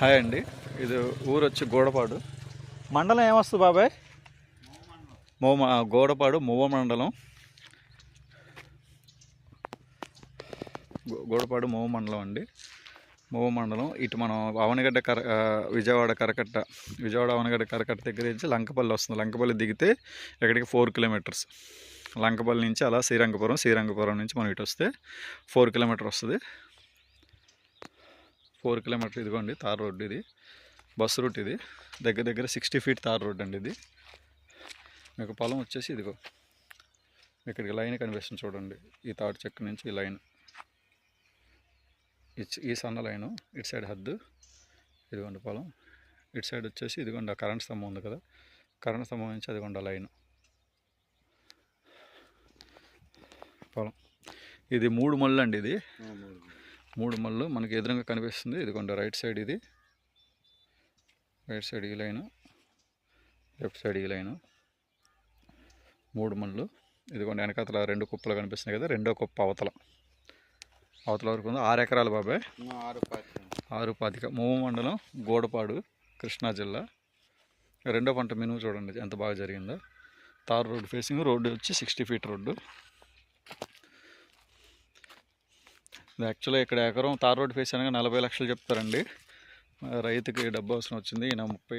Hi అండి. ఇది ఊరు వచ్చి గోడపాడు. మండలం ఏమొస్తుంది బాబాయ్? మోమ గోడపాడు మువ్వ మండలం. గోడపాడు మువ్వ మండలం అండి. మువ్వ మండలం. ఇటు మనం అవనగడ్డ కర విజయవాడ కరకట్ట విజయవాడ అవనగడ్డ కరకట్ట దగ్గర నుంచి లంకపల్లి వస్తుంది. లంకపల్లి దిగితే ఇక్కడికి ఫోర్ కిలోమీటర్స్. లంకపల్లి నుంచి అలా శ్రీరంగపురం శ్రీరంగపురం నుంచి మనం ఇటు వస్తే ఫోర్ కిలోమీటర్ వస్తుంది. ఫోర్ కిలోమీటర్ ఇదిగోండి తార్ రోడ్డు ఇది. బస్ రూట్ ఇది. దగ్గర దగ్గర సిక్స్టీ ఫీట్ తార్ రోడ్ అండి ఇది. మీకు పొలం వచ్చేసి ఇదిగో. ఇక్కడికి లైన్ కనిపిస్తుంది చూడండి. ఈ తాడు చెక్క నుంచి ఈ లైన్. ఈ ఈ సన్న లైను ఇటు సైడ్ హద్దు. ఇదిగోండి పొలం. ఇటు సైడ్ వచ్చేసి ఇదిగోండి ఆ కరెంట్ స్తంభం ఉంది కదా. కరెంట్ స్తంభం నుంచి అదిగోండి ఆ లైన్. పొలం. ఇది మూడు మళ్ళు అండి ఇది. మూడు మళ్ళు మనకి ఎదురుగా కనిపిస్తుంది. ఇదిగోండి రైట్ సైడ్ ఇది. రైట్ సైడ్ ఈ లైను. లెఫ్ట్ సైడ్ ఈ లైను. మూడు మళ్ళు. ఇదిగోండి వెనకాతల రెండు కుప్పలు కనిపిస్తున్నాయి కదా రెండో కుప్ప అవతల. అవతల వరకు ఉంది. ఆరు ఎకరాలు బాబాయ్. ఆరు పాతి ఆరు పాతిక. మూవ మండలం గోడపాడు కృష్ణా జిల్లా. రెండో పంట మినుము చూడండి ఎంత బాగా జరిగిందో. తార్ రోడ్ ఫేసింగ్ రోడ్డు వచ్చి సిక్స్టీ ఫీట్ రోడ్డు. యాక్చువల్గా ఇక్కడ ఎకరం తార్ రోడ్ ఫేస్ అనగా నలభై లక్షలు చెప్తారండి. రైతుకి డబ్బు అవసరం వచ్చింది ఈయన ముప్పై